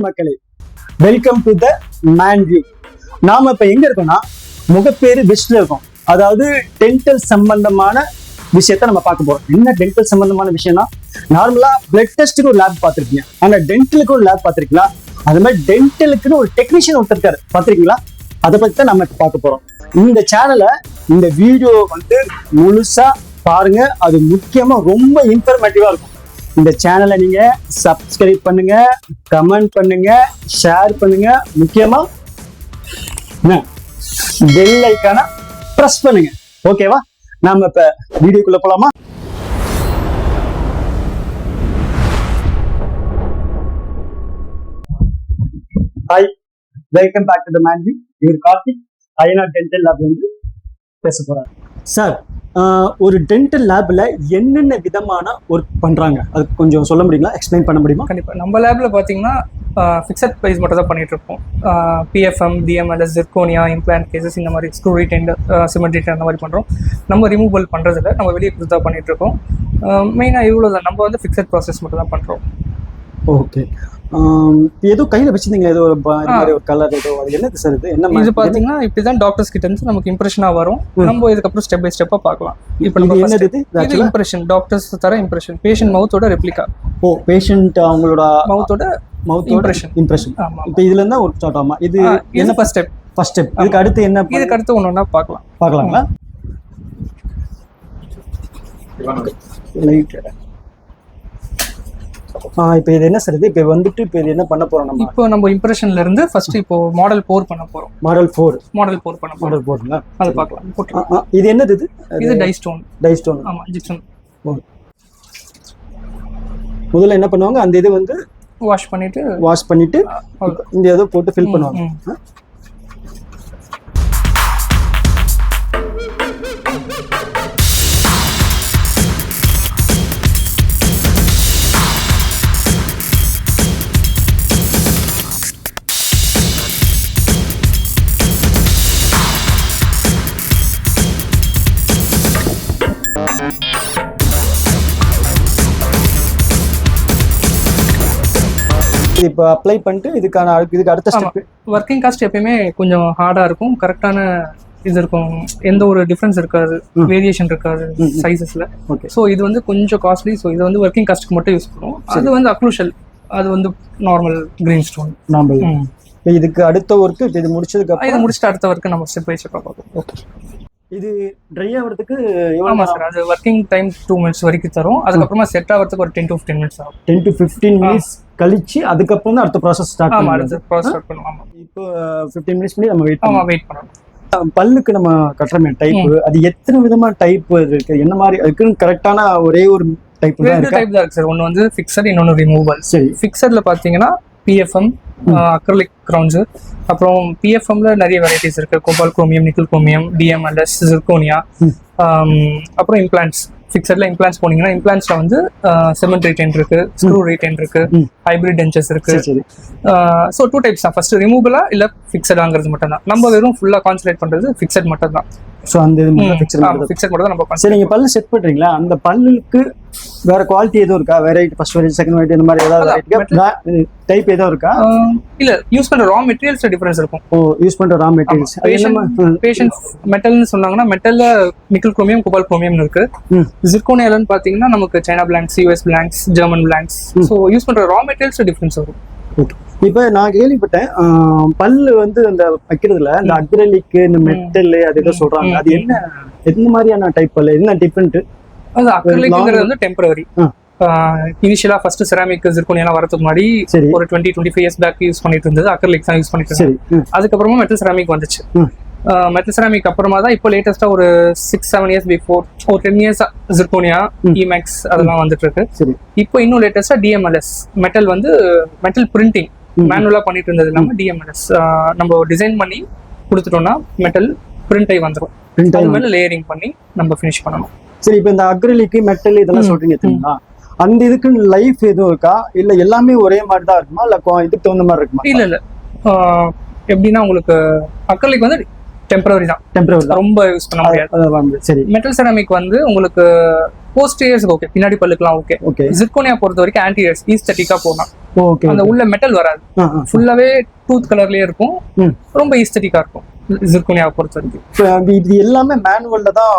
Hi மக்களே welcome to the man view நாம இப்ப எங்க இருக்கோம்னா முகப்பேறு வெஸ்ட்ல இருக்கோம். அதாவது டென்டல் சம்பந்தமான விஷயத்த நம்ம பார்க்க போறோம். என்ன டென்டல் சம்பந்தமான விஷயம்னா நார்மலா பிளட் டெஸ்ட்டுக்கு ஒரு லேப் பார்த்துருக்கீங்க. ஆனா டென்டலுக்கு ஒரு லேப் பார்த்திருக்கீங்களா? அது மாதிரி டென்டலுக்குன்னு ஒரு டெக்னீஷியன் ஒருத்தர் இருக்காரு. பார்த்துருக்கீங்களா? அதை பத்தி தான் நம்ம பார்க்க போறோம். இந்த சேனலை இந்த வீடியோ வந்து முழுசா பாருங்க. அது முக்கியமா ரொம்ப இன்ஃபர்மேட்டிவா இருக்கும். இந்த சேனலை நீங்க சப்ஸ்கிரைப் பண்ணுங்க கமெண்ட் பண்ணுங்க ஷேர் பண்ணுங்க. முக்கியமா பெல் ஐக்கான ப்ரெஸ் பண்ணுங்க. ஓகேவா நாம இப்ப வீடியோக்குள்ள போலாமா? Hi welcome back to the மேன்ஜி இவர் கார்த்திக். ஐநா டென்டல் லேப்ல இருந்து பேச போறாங்க சார் ஒரு டென்டல் லேப்ல என்னென்ன விதமான ஒர்க் பண்றாங்க? அது கொஞ்சம் சொல்ல முடியுங்களா? எக்ஸ்பிளைன் பண்ண முடியுமா? கண்டிப்பாக நம்ம லேபில் பார்த்தீங்கன்னா ஃபிக்ஸட் ப்ரைஸ் மட்டும் தான் பண்ணிட்டு இருக்கோம். PFM DMLS zirconia implant cases இந்த மாதிரி ஸ்க்ரூ ரீடெண்ட் சிமெண்ட் ரீடெண்ட் அந்த மாதிரி பண்ணுறோம் நம்ம ரிமூவல் பண்ணுறதில்ல நம்ம வெளியே கொடுத்து தான் பண்ணிட்டு இருக்கோம். மெயினாக இவ்வளோ தான் நம்ம வந்து ஃபிக்ஸட் ப்ராசஸ் மட்டும் தான் பண்ணுறோம் ஓகே ஏதோ கையில வச்சிருந்தீங்களா? ஏதோ மாதிரி ஒரு கலர் ஏதோ அது என்னது சார் இது? என்ன இது மாதிரி? பார்த்தீங்கன்னா இப்படி தான் டாக்டர்ஸ் கிட்ட இருந்து நமக்கு இம்ப்ரெஷனாக வரும். நம்ம இதுக்கப்புறம் ஸ்டெப் பை ஸ்டெப்பாக பார்க்கலாம். இப்போ நம்ம என்னது இது? இம்ப்ரெஷன் டாக்டர்ஸ் தர இம்ப்ரெஷன் பேஷண்ட் மவுத்தோட ரெப்ளிகா ஓ பேஷண்ட் அவங்களோட மவுத்தோட மவுத். இம்ப்ரெஷன் ஆமாம் இப்போ இதுல இருந்தா ஒரு ஸ்டார்ட் ஆமா. இது என்ன ஃபர்ஸ்ட் ஸ்டெப் ஃபர்ஸ்ட் ஸ்டெப் இதுக்கு அடுத்து என்ன இதுக்கு அடுத்து ஒன்று ஒன்றா பார்க்கலாம். பார்க்கலாங்களா? லைட் இப்போ இது என்ன சார் இது? இப்போ வந்துட்டு இப்போ இது என்ன பண்ண போறோம் நம்ம? இப்போ நம்ம இம்ப்ரெஷன்ல இருந்து ஃபர்ஸ்ட் இப்போ மாடல் போர் பண்ண போறோம். மாடல் ஃபோர் மாடல் போர் பண்ண மாடல் ஃபோருங்களா அது பார்க்கலாம். இது என்னது இது? இது டை ஸ்டோன் டை ஸ்டோன் ஆமா ஜிப்சன் முதல்ல என்ன பண்ணுவாங்க? அந்த இது வந்து வாஷ் பண்ணிட்டு வாஷ் பண்ணிட்டு. இந்த இதை போட்டு ஃபில் பண்ணுவாங்க. இப்போ அப்ளை பண்ணிட்டு இதுக்கான இதுக்கு அடுத்த. ஸ்டெப் ஒர்க்கிங் காஸ்ட் எப்பயுமே கொஞ்சம் ஹார்டா இருக்கும். கரெக்டான இது இருக்கும். எந்த ஒரு டிஃபரன்ஸ் இருக்காது. வேரியேஷன் இருக்காது ம். சைஸஸ்ல ஓகே ஸோ இது வந்து கொஞ்சம் காஸ்ட்லி ஸோ இது வந்து ஒர்க்கிங் காஸ்ட்டுக்கு மட்டும் யூஸ் பண்ணுவோம். அது வந்து அக்ளூஷல் அது வந்து நார்மல் கிரீன் ஸ்டோன் இப்போ இதுக்கு அடுத்த ஒர்க்கு இது முடிச்சதுக்கு இதை அப்புறம்? முடிச்சுட்டு அடுத்த ஒர்க்கு நம்ம ஸ்டெப் பை ஸ்டெப்பாக பார்ப்போம். ஓகே இது ட்ரை ஆகிறதுக்கு எவ்வளோ சார் அது ஒர்க்கிங் டைம் டூ மினிட்ஸ் வரைக்கும் தரும். அதுக்கப்புறமா செட் ஆகிறதுக்கு ஒரு டென் டு ஃபிஃப்டீன் மினிட்ஸ் ஆகும். டென் டு ஃபிஃப்டீன் மினிட்ஸ் கழிச்சு அதுக்கப்புறம் தான் அடுத்த ப்ராசஸ் ஸ்டார்ட் ஆமா பண்ணுவோம் அடுத்து ப்ராசஸ் ஸ்டார்ட் பண்ணுவோம். இப்போ ஃபிஃப்டீன் மினிட்ஸ் பண்ணி நம்ம வெயிட் ஆமா பண்ணுவோம் வெயிட் பண்ணணும் பல்லுக்கு நம்ம கட்டுறமே டைப் அது எத்தனை விதமான டைப் இருக்கு? என்ன மாதிரி அதுக்குன்னு கரெக்டான ஒரே ஒரு டைப் ரெண்டு டைப் தான் இருக்கு சார் ஒன்று வந்து ஃபிக்ஸட் இன்னொன்று ரிமூவல் சரி. ஃபிக்ஸட்ல பார்த்தீங்கன்னா பிஎஃப்எம் அக்ரலிக் கிரவுன்ஸ் அப்புறம் பிஎஃப்எம்ல நிறைய வெரைட்டிஸ் இருக்கு. Cobalt chromium nickel chromium DMLS zirconia. அப்புறம் இம்ப்ளான்ட்ஸ் ஃபிக்ஸட்ல இம்ப்ளான்ட்ஸ் போனீங்கன்னா இம்ப்ளான்ட்ஸ்ல வந்து செமெண்ட் ரீட்டைன் இருக்கு ஸ்க்ரூ ரீட்டைன் இருக்கு. ஹைபிரிட் டென்ச்சர்ஸ் இருக்கு. ஸோ டூ டைப்ஸ் தான். ஃபர்ஸ்ட் ரிமூவலா இல்ல ஃபிக்ஸடாங்கிறது மட்டும் தான் நம்ம வெறும் ஃபுல்லா கான்சன்ட்ரேட் பண்றது ஃபிக்ஸட் மட்டும் தான் ஸோ அந்த இது மட்டும் ஃபிக்ஸ் ஃபிக்ஸட் மட்டும் தான் நம்ம சரி நீங்க பல்லு செட் பண்றீங்களா? அந்த பல்லுக்கு வேற குவாலிட்டி எதுவும் இருக்கா? Variety first variety second variety இந்த மாதிரி ஏதாவது டைப் எதுவும் இருக்கா? இல்ல யூஸ் பண்ற ரா மெட்டீரியல்ஸ் டிஃபரன்ஸ் இருக்கும். ஓ யூஸ் பண்ற ரா மெட்டீரியல்ஸ் பேஷண்ட் மெட்டல்னு சொன்னாங்கன்னா மெட்டல்ல நிக்கல் குரோமியம் கோபால் குரோமியம் இருக்கு. ஜிர்கோனியாலன்னு பாத்தீங்கன்னா நமக்கு China blanks US blanks German blanks so use பண்ற ரா மெட்டீரியல்ஸ் டிஃபரன்ஸ் வரும். இப்ப நான் கேள்விப்பட்டேன் பல்லு வந்து இந்த வைக்கிறதுல இந்த அக்ரலிக் இந்த மெட்டல் அது ஏதோ சொல்றாங்க. அது என்ன எந்த மாதிரியான டைப் பல்லு? என்ன டிஃப்ரெண்ட் அது அக்ரிலிக்ங்கிறது வந்து டெம்பரரி. இனிஷியலா ஃபர்ஸ்ட் செராமிக் ஜிர்கோனியெல்லாம் வரதுக்கு முன்னாடி ஒரு twenty twenty five years back use பண்ணிட்டு இருந்தது. அக்ரிலிக் தான் யூஸ் பண்ணிட்டு இருந்தது அதுக்கப்புறமா மெட்டல் செராமிக் வந்துச்சு. மெட்டல் செராமிக் அப்புறமா தான் இப்போ லேட்டஸ்டா ஒரு சிக்ஸ் செவன் இயர்ஸ் பிஃபோர் ஒரு டென் இயர்ஸ் ஜிர்கோனியா. இமேக்ஸ் அதெல்லாம் வந்துட்டு இருக்கு. இப்போ இன்னும் லேட்டஸ்டா டிஎம்எல்எஸ் மெட்டல் வந்து மெட்டல் பிரிண்டிங் ம். மேனுவலா பண்ணிட்டு இருந்தது இல்லாம டிஎம்எல்எஸ் நம்ம டிசைன் பண்ணி கொடுத்துட்டோம்னா மெட்டல் பிரிண்ட் ஆகி வந்துடும் அது மேல லேயரிங் பண்ணி நம்ம ஃபினிஷ் பண்ணணும். சரி இப்போ இந்த அக்ரலிக் மெட்டல் இதெல்லாம் சொல்றீங்க தெரியுமா? அந்த இதுக்கு லைஃப் எதுவும் இருக்கா? இல்ல எல்லாமே ஒரே மாதிரி தான் இருக்குமா? இல்ல இதுக்கு தகுந்த மாதிரி இருக்குமா? இல்ல இல்ல. எப்படின்னா உங்களுக்கு அக்ரலிக் வந்து டெம்பரரி தான். டெம்பரரி தான். ரொம்ப யூஸ் பண்ண முடியாது. சரி. மெட்டல் செராமிக் வந்து உங்களுக்கு போஸ்டீரியர்ஸ்க்கு ஓகே பின்னாடி பல்லுக்குலாம் ஓகே ஓகே ஜிர்கோனியா பொறுத்த வரைக்கும் ஆன்டீரியர்ஸ் ஈஸ்தட்டிக்கா போகலாம். ஓகே அந்த உள்ள மெட்டல் வராது. ஃபுல்லாவே டூத் கலர்லயே இருக்கும். ரொம்ப ஈஸ்தட்டிக்கா இருக்கும். ஜிர்கோனியாவை பொறுத்த வரைக்கும். இது எல்லாமே மேனுவல்ல தான்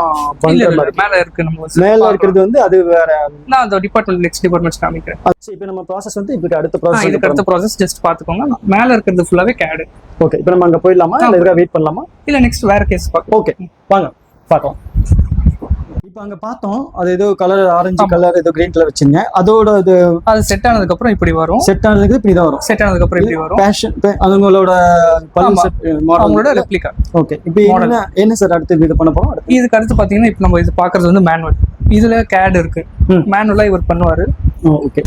மேல இருக்கு நம்ம மேல இருக்கிறது வந்து அது வேற நான் அந்த டிபார்ட்மெண்ட் நெக்ஸ்ட் டிபார்ட்மெண்ட்ஸ் காமிக்கிறேன். இப்போ நம்ம ப்ராசஸ் வந்து இப்போ அடுத்த ஆ, இதுக்கு ப்ராசஸ் அடுத்த ப்ராசஸ் ஜஸ்ட் பாத்துக்கோங்க மேல இருக்கிறது ஃபுல்லாவே கேடு ஓகே இப்போ நம்ம அங்க போயிடலாமா? இல்ல எதுக்காக வெயிட் பண்ணலாமா? இல்ல நெக்ஸ்ட் வேற கேஸ் பார்க்கலாம். ஓகே வாங்க பார்க்கலாம். இப்போ அங்க பார்த்தோம் அது ஏதோ கலர் ஆரஞ்சு கலர் ஏதோ கிரீன் கலர் வச்சுங்க அதோட இது அது செட் ஆனதுக்கு அப்புறம் இப்படி வரும். செட் ஆனதுக்கு இப்படி தான் வரும். செட் ஆனதுக்கு அப்புறம் இப்படி வரும். பேஷன் அதுங்களோட பல்லு ஆமா. செட் மாடல் அவங்களோட ரெப்ளிகா ஓகே இப்போ என்ன என்ன சார் அடுத்து இது பண்ண போறோம்? இதுக்கு அடுத்து பாத்தீங்கன்னா இப்போ நம்ம இது பாக்குறது வந்து மேனுவல் இதுல கேட் இருக்கு. மேனுவலா இவர் பண்ணுவாரு. ஓகே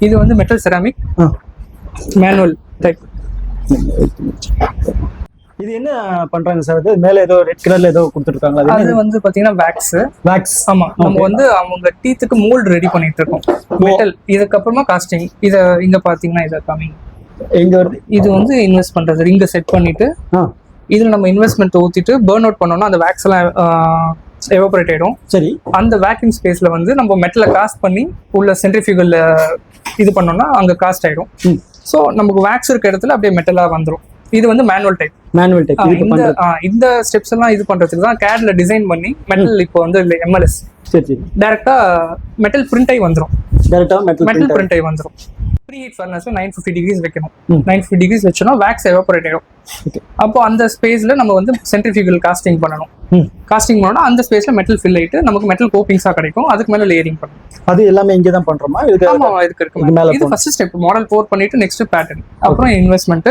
இது வந்து மெட்டல் செராமிக் மேனுவல் டைப் இது என்ன பண்றாங்க சார் அது மேல ஏதோ ரெட் கலர்ல ஏதோ கொடுத்துருக்காங்க அது வந்து பாத்தீங்கன்னா வேக்ஸ் வேக்ஸ் ஆமா. நம்ம வந்து அவங்க டீத்துக்கு மோல்டு ரெடி பண்ணிட்டு இருக்கோம் மெட்டல் இதுக்கப்புறமா காஸ்டிங் இத இங்க பாத்தீங்கன்னா இத கம்மிங் எங்க வருது இது வந்து இன்வெஸ்ட் பண்றது. இங்க செட் பண்ணிட்டு இதுல நம்ம இன்வெஸ்ட்மெண்ட் ஊத்திட்டு பேர்ன் அவுட் பண்ணோம்னா அந்த வேக்ஸ் எல்லாம் எவாபரேட் ஆயிடும். சரி. அந்த வேக்யூம் ஸ்பேஸ்ல வந்து நம்ம மெட்டலை காஸ்ட் பண்ணி உள்ள சென்ட்ரிஃபியூகல்ல இது பண்ணோம்னா அங்க காஸ்ட் ஆயிடும். ஸோ நமக்கு வேக்ஸ் இருக்க இடத்துல அப்படியே மெட்டலா வந்துரும். இது வந்து மேனுவல் டைப் மேனுவல் டைப் இந்த ஸ்டெப்ஸ் எல்லாம் இது பண்றதுக்கு தான் கேட்ல டிசைன் பண்ணி மெட்டல் இப்போ வந்து எம்எல்எஸ் சரி சரி. டைரக்டா மெட்டல் பிரிண்ட் ஆகி வந்துரும். டேரக்டா மெட்டல் மெட்டல் பிரிண்ட் ஆகி வந்துரும். Preheat furnace nine fifty degrees வைக்கணும். நைன் ஃபிஃப்டி டிகிரிஸ் வச்சோம்னா வேக்ஸ் எவாபரேட் ஆயிடும் ஓகே அப்போ அந்த ஸ்பேஸ்ல நம்ம வந்து சென்ட்ரிஃபியூகல் காஸ்டிங் பண்ணணும். காஸ்டிங் பண்ணோம்னா அந்த ஸ்பேஸ்ல மெட்டல் ஃபில் ஆயிட்டு நமக்கு மெட்டல் கோப்பிங்ஸா கிடைக்கும். அதுக்கு மேல லேயரிங் பண்ணணும். அது எல்லாமே இங்கே தான் பண்றோமா? இதுக்கு ஆமா இதுக்கு இது இருக்கு மேல இது ஃபர்ஸ்ட் ஸ்டெப் மாடல் போர் பண்ணிட்டு நெக்ஸ்ட் பேட்டர்ன் அப்புறம் இன்வெஸ்ட்மெண்ட்.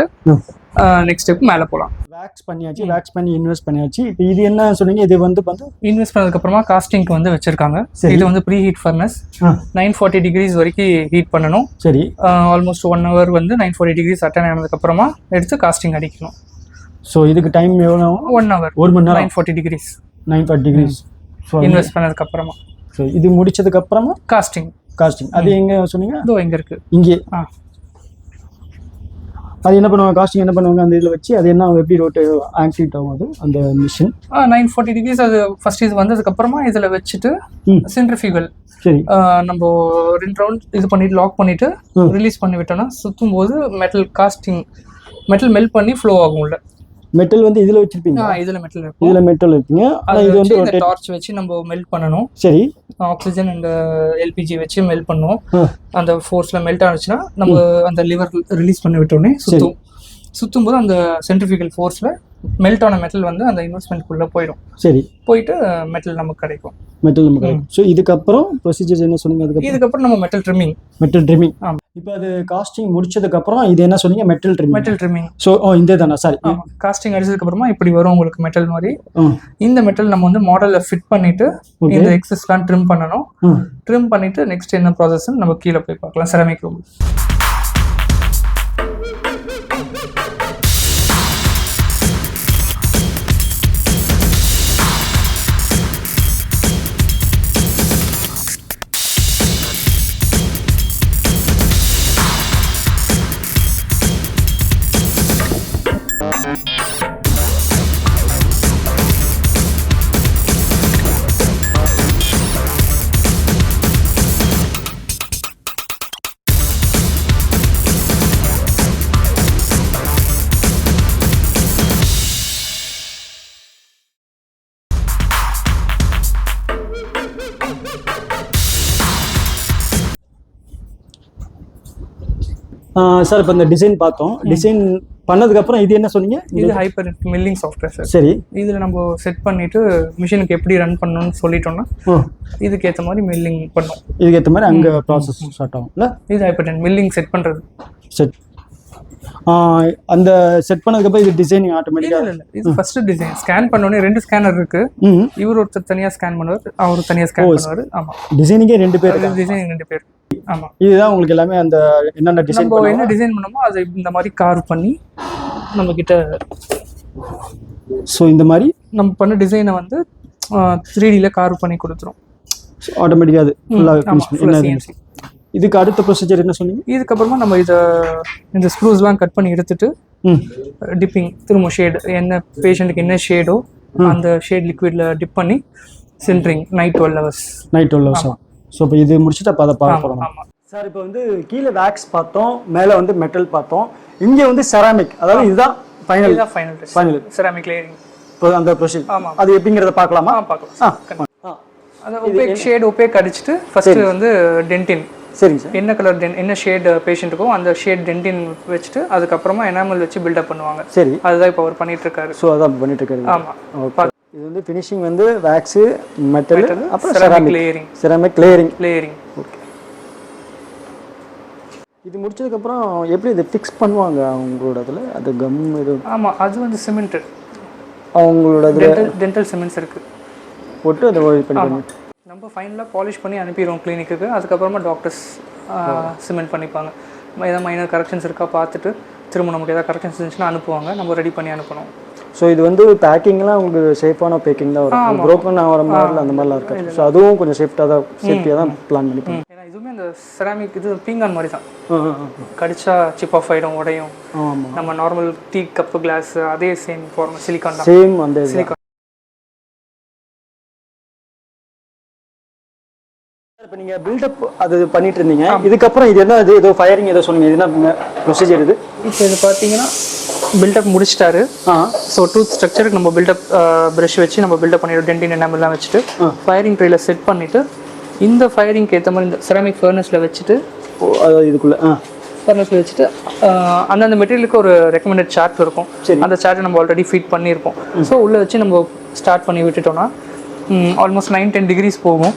நெக்ஸ்ட் ஸ்டெப் மேல போலாம் வேக்ஸ் பண்ணியாச்சு வேக்ஸ் பண்ணி இன்வெஸ்ட் பண்ணியாச்சு. இப்போ இது என்ன சொன்னீங்க? இது வந்து வந்து இன்வெஸ்ட் பண்ணதுக்கு அப்புறமா காஸ்டிங்க்கு வந்து வச்சிருக்காங்க. சரி. இது வந்து preheat furnace nine forty degrees வரைக்கும் ஹீட் பண்ணணும். சரி. ஆல்மோஸ்ட் ஒன் ஹவர் வந்து நைன் ஃபார்ட்டி டிகிரிஸ் அட்டன் ஆனதுக்கு அப்புறமா எடுத்து காஸ்டிங் அடிக்கணும். ஸோ இதுக்கு டைம் எவ்வளோ ஒன் ஹவர் ஒரு மணி நேரம். Nine forty degrees nine forty degrees so invest பண்ணதுக்கு அப்புறமா ஸோ இது முடிச்சதுக்கு அப்புறமா காஸ்டிங் காஸ்டிங் அது எங்க சொன்னீங்க? இதோ இங்க இருக்கு. இங்கே. ஆ. அது என்ன பண்ணுவாங்க காஸ்டிங் என்ன பண்ணுவாங்க அந்த இதில் வச்சு அது என்ன எப்படி ரோட்டு ஆக்டிவேட் ஆகும் அது அந்த மிஷின் நைன் ஃபார்ட்டி டிகிரிஸ் அது ஃபர்ஸ்ட் இது வந்ததுக்கு அப்புறமா இதுல வச்சுட்டு சென்ட்ரிஃபியூகல் சரி. நம்ம ரெண்டு ரவுண்ட் இது பண்ணிட்டு லாக் பண்ணிட்டு. ரிலீஸ் பண்ணி விட்டோம்னா சுத்தும் போது மெட்டல் காஸ்டிங் மெட்டல் மெல்ட் பண்ணி ஃப்ளோ ஆகும் உள்ள. மெட்டல் வந்து இதில் வச்சிருப்பீங்க இதுல மெட்டல் இருக்கும் இதில் மெட்டல் இருப்பீங்க. அது ஆனால் இது வந்து rotate- டார்ச் வச்சு நம்ம மெல்ட் பண்ணணும். சரி. ஆக்சிஜன் அண்ட் எல்பிஜி வச்சு மெல்ட் பண்ணுவோம். அந்த ஃபோர்ஸ்ல மெல்ட் ஆனிச்சுன்னா நம்ம அந்த லிவர் ரிலீஸ் பண்ணி விட்டோடனே சுத்தும். சுத்தும் போது அந்த சென்ட்ரிஃபிகல் ஃபோர்ஸ்ல மெல்ட் ஆன மெட்டல் வந்து அந்த இன்வெஸ்ட்மெண்ட்குள்ள போயிடும். சரி. போயிட்டு மெட்டல் நமக்கு கிடைக்கும். மெட்டல் நமக்கு ஸோ இதுக்கப்புறம் ப்ரொசீஜர்ஸ் என்ன சொன்னீங்க? அதுக்கப்புறம்? இதுக்கப்புறம் நம்ம மெட்டல் ட்ரிம்மிங் மெட்டல் ட்ரிமிங் ஆமா. இப்போ அது காஸ்டிங் முடிச்சதுக்கு அப்புறம் இது என்ன சொன்னீங்க? Metal trimming metal trimming so ஓ இந்த தானே சாரி காஸ்டிங் அடிச்சதுக்கு அப்புறமா இப்படி வரும் உங்களுக்கு மெட்டல் மாதிரி. இந்த மெட்டல் நம்ம வந்து மாடல்ல ஃபிட் பண்ணிட்டு. இந்த எக்ஸஸ்லாம் ட்ரிம் பண்ணணும். ட்ரிம் பண்ணிட்டு நெக்ஸ்ட் என்ன ப்ராசஸ் நம்ம கீழே போய் பார்க்கலாம். செரமிக் ரூம் சார் இப்போ இந்த டிசைன் பார்த்தோம். டிசைன் பண்ணதுக்கு அப்புறம் இது என்ன சொன்னீங்க? இது ஹைப்பர் மில்லிங் சாஃப்ட்வேர் சார் சரி. இதில் நம்ம செட் பண்ணிட்டு மிஷினுக்கு எப்படி ரன் பண்ணணும்னு சொல்லிட்டோம்னா ஓ. இதுக்கு ஏற்ற மாதிரி மில்லிங் பண்ணும். இதுக்கு ஏற்ற மாதிரி அங்கே ப்ராசஸ் ஸ்டார்ட் ஆகும்ல இது ஹைப்பர் மில்லிங் செட் பண்ணுறது செட் அந்த செட் பண்ணதுக்கப்புறம் இது டிசைனிங் ஆட்டோமேட்டிக்காக இல்லை இல்லை இது ஃபர்ஸ்ட் டிசைன் ஸ்கேன் பண்ணோடனே ரெண்டு ஸ்கேனர் இருக்கு. இவர் ஒருத்தர் தனியாக ஸ்கேன் பண்ணுவார் அவர் தனியாக ஸ்கேன் பண்ணுவார். ஆமாம் டிசைனிங்கே ரெண்டு பேர் இருக்காங்க டிசைன் ரெண்டு பேர். ஆமாம் இதுதான் உங்களுக்கு எல்லாமே அந்த என்னென்ன டிசைன் நம்ம என்ன டிசைன் பண்ணோமோ அதை இந்த மாதிரி கார் பண்ணி நம்ம கிட்ட ஸோ இந்த மாதிரி? நம்ம பண்ண டிசைனை வந்து த்ரீ டியில் கார்வ் பண்ணி கொடுத்துரும். ஆட்டோமேட்டிக்காக அது ஃபுல்லாக இதுக்கு அடுத்த ப்ரொசீஜர் என்ன சொன்னீங்க? இதுக்கப்புறமா நம்ம இதை இந்த ஸ்க்ரூஸ்லாம் கட் பண்ணி எடுத்துட்டு டிப்பிங் திரும்ப ஷேடு என்ன பேஷண்ட்டுக்கு என்ன ஷேடோ அந்த ஷேட் லிக்விட்ல டிப் பண்ணி sintering night twelve hours night twelve hours so இப்போ இது முடிச்சுட்டு அப்போ அதை பார்க்க போகிறோம் ஆமாம் சார் இப்போ வந்து கீழே வேக்ஸ் பார்த்தோம் மேலே வந்து மெட்டல் பார்த்தோம். இங்கே வந்து செராமிக் அதாவது இதுதான் ஃபைனல் இதுதான் final test final ceramic layering இப்போ அந்த ப்ரொசீஜர் ஆமா. அது எப்படிங்கிறத பார்க்கலாமா? பார்க்கலாம் அது ஒப்பேக் ஷேட் ஒப்பேக் அடிச்சுட்டு ஃபர்ஸ்ட் வந்து டென்டின் சரிங்க சார். என்ன கலர் டென் என்ன ஷேட் பேஷண்ட்டுக்கோ அந்த ஷேட் டென்டின் வச்சுட்டு அதுக்கப்புறமா எனாமல் வச்சு பில்டப் பண்ணுவாங்க. சரி. அதுதான் இப்போ அவர் பண்ணிட்டு இருக்காரு. ஸோ அதான் பண்ணிட்டு இருக்காரு. ஆமா. ஓகே இது வந்து ஃபினிஷிங் வந்து வேக்ஸு மெட்டல் அப்புறம் ceramic layering ceramic layering layering okay இது முடிச்சதுக்கப்புறம் எப்படி இதை ஃபிக்ஸ் பண்ணுவாங்க அவங்களோட இதில் அது கம் இது? ஆமா அது வந்து சிமெண்ட் அவங்களோட இதில் டென்டல் சிமெண்ட்ஸ் இருக்கு. போட்டு அதை பண்ணி பண்ணி நம்ம ஃபைனலாக பாலிஷ் பண்ணி அனுப்பிடுவோம் கிளினிக்கு அதுக்கப்புறமா டாக்டர்ஸ் சிமெண்ட் பண்ணிப்பாங்க. ஏதாவது மைனர் கரெக்ஷன்ஸ் இருக்கா பார்த்துட்டு திரும்ப நமக்கு ஏதாவது கரெக்ஷன்ஸ் இருந்துச்சுன்னா அனுப்புவாங்க. நம்ம ரெடி பண்ணி அனுப்பணும். ஸோ இது வந்து பேக்கிங்லாம் உங்களுக்கு சேஃபான பேக்கிங் தான் வரும். ப்ரோக்கன் ஆகிற மாதிரிலாம் அந்த மாதிரிலாம் இருக்காது. ஸோ அதுவும் கொஞ்சம் சேஃப்டாக தான் சேஃப்டியாக தான் பிளான் பண்ணி. ஏன்னா இதுவுமே இந்த செராமிக் இது பீங்கான் மாதிரி தான். கடிச்சா சிப் ஆஃப் ஆகிடும் உடையும். நம்ம நார்மல் டீ கப்பு கிளாஸ் அதே சேம் ஃபார்ம் சிலிக்கான் சேம் அந்த சிலிக்கான் இப்போ நீங்கள் பில்டப் அது பண்ணிட்டு இருந்தீங்க. இதுக்கப்புறம் இது என்ன இது ஏதோ ஃபயரிங் ஏதோ சொன்னீங்க. இது என்ன ப்ரொசீஜர் இது? இப்போ இது பார்த்தீங்கன்னா பில்டப் முடிச்சிட்டாரு. ஸோ டூத் ஸ்ட்ரக்சருக்கு நம்ம பில்டப் ப்ரஷ் வச்சு நம்ம பில்டப் பண்ணிடுவோம் டென்டின் எல்லாம் வச்சுட்டு. ஃபயரிங் ட்ரேல செட் பண்ணிட்டு இந்த ஃபயரிங்க்கு ஏற்ற மாதிரி இந்த செராமிக் ஃபர்னஸில் வச்சுட்டு இதுக்குள்ளே ஃபர்னஸில் வச்சுட்டு அந்தந்த மெட்டீரியலுக்கு ஒரு ரெக்கமெண்டட் சார்ட் இருக்கும். அந்த சார்ட்டை நம்ம ஆல்ரெடி ஃபீட் பண்ணியிருப்போம் ஸோ உள்ளே வச்சு நம்ம ஸ்டார்ட் பண்ணி விட்டுட்டோம்னா ஆல்மோஸ்ட் நைன் டென் டிகிரிஸ் போகும்.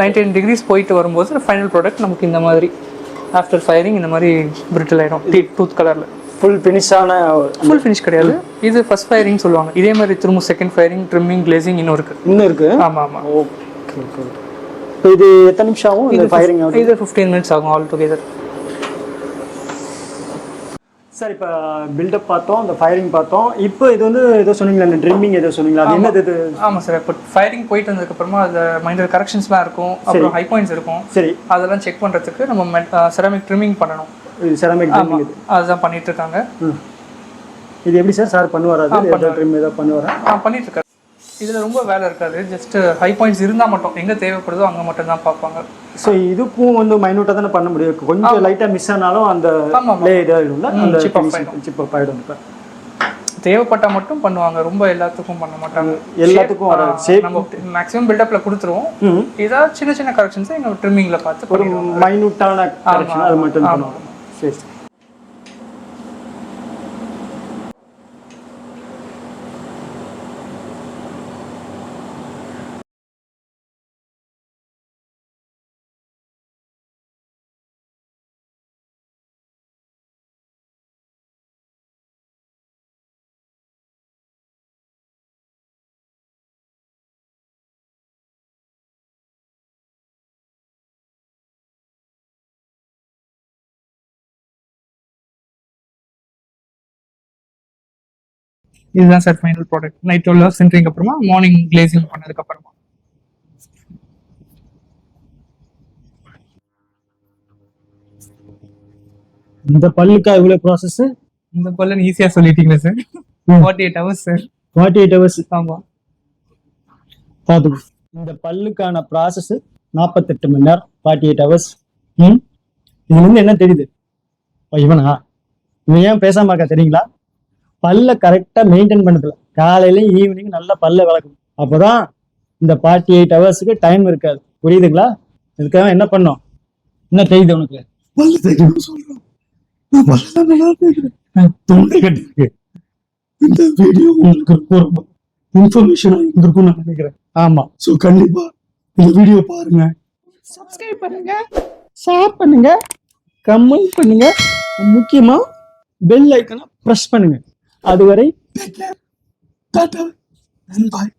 நைன் டென் டிகிரிஸ் போயிட்டு வரும்போது ஃபைனல் ப்ராடக்ட் நமக்கு இந்த மாதிரி ஆஃப்டர் ஃபயரிங் இந்த மாதிரி பிரிட்டில் ஆகிடும் டூத் கலரில் ஃபுல் ஃபினிஷான ஃபுல் ஃபினிஷ் கிடையாது. இது ஃபர்ஸ்ட் ஃபயரிங் சொல்லுவாங்க. இதே மாதிரி திரும்ப செகண்ட் ஃபயரிங் ட்ரிம்மிங் கிளேசிங் இன்னும் இருக்கு. இன்னும் இருக்கு? ஆமா ஆமா. ஓகே ஓகே இப்போ இது எத்தனை நிமிஷம் ஆகும்? இந்த ஃபயரிங் இது ஃபிஃப்டீன் மினிட்ஸ் ஆகும் ஆல் டுகெதர் சார் இப்போ பில்டப் பார்த்தோம் இந்த ஃபயரிங் பார்த்தோம். இப்போ இது வந்து ஏதோ சொன்னீங்களா இந்த ட்ரிம்மிங் ஏதோ சொன்னீங்களா அது என்னது இது? ஆமா சார் இப்போ ஃபயரிங் போயிட்டு வந்ததுக்கு அப்புறமா அது மைனர் கரெக்ஷன்ஸ்லாம் இருக்கும். அப்புறம் ஹை பாயிண்ட்ஸ் இருக்கும். சரி. அதெல்லாம் செக் பண்றதுக்கு நம்ம செராமிக் ட்ரிம்மிங் பண்ணணும். இது செராமிக் அதுதான் பண்ணிட்டு இருக்காங்க. இது எப்படி சார்? சார் பண்ணுவாரா ட்ரிம் ஏதோ பண்ணுவாரா? பண்ணிட்டு இருக்காரு இதுல ரொம்ப வேலை இருக்காது. ஜஸ்ட் ஹை பாயிண்ட்ஸ் இருந்தா மட்டும். எங்க தேவைப்படுதோ அங்க மட்டும் தான் பார்ப்பாங்க. ஸோ இதுக்கும் வந்து மைனூட்டாக தானே பண்ண முடியும்? கொஞ்சம் லைட்டாக மிஸ் ஆனாலும் அந்த இதாகிடும்ல அந்த. சிப் ஆஃப் ஆகிடும் இப்போ. மட்டும் பண்ணுவாங்க. ரொம்ப எல்லாத்துக்கும் பண்ண மாட்டாங்க. எல்லாத்துக்கும் நம்ம மேக்ஸிமம் பில்டப்ல கொடுத்துருவோம். ஏதாவது சின்ன சின்ன கரெக்ஷன்ஸ் எங்க ட்ரிம்மிங்ல பார்த்து ஒரு மைனூட்டான கரெக்ஷன் அது மட்டும் பண்ணுவாங்க. சரி இதுதான் sir final product night twelve hours centring அப்புறமா மார்னிங் கிளேசிங் பண்ணதுக்கு அப்புறமா. இந்த பல்லுக்கா இவ்வளோ ப்ராசஸ் இந்த பல்லன் ஈஸியா சொல்லிட்டீங்க sir forty eight hours sir forty eight hours ஆமா. பார்த்துக்கோ. இந்த பல்லுக்கான ப்ராசஸ் நாற்பத்தெட்டு மணி நேரம் ஃபார்ட்டி எயிட் ஹவர்ஸ் இதுலேருந்து என்ன தெரியுது? இவனா? இவன் ஏன் பேசாம இருக்கா தெரியுங்களா? பல்ல கரெக்டாக மெயின்டைன் பண்ணதுல காலையில ஈவினிங் நல்லா பல்ல விளக்கணும். அப்போதான் இந்த ஃபார்ட்டி எயிட் ஹவர்ஸுக்கு டைம் இருக்காது. புரியுதுங்களா? இதுக்காக என்ன பண்ணோம்? என்ன தெரியுது உனக்கு? பல்லு தேய்க்கணும் சொல்றோம். நான் பல்லெல்லாம் நல்லா தேய்க்கிறேன். தொண்டை கட்டிருக்கு இந்த வீடியோ உங்களுக்கு ரொம்ப இன்ஃபர்மேஷனா இருந்திருக்கும்னு நான் நினைக்கிறேன். ஆமா. ஸோ கண்டிப்பா இந்த வீடியோ பாருங்க. சப்ஸ்கிரைப் பண்ணுங்க. ஷேர் பண்ணுங்க. கமெண்ட் பண்ணுங்க. முக்கியமா பெல் ஐக்கனை ப்ரெஸ் பண்ணுங்க. அதுவரை நண்பாய்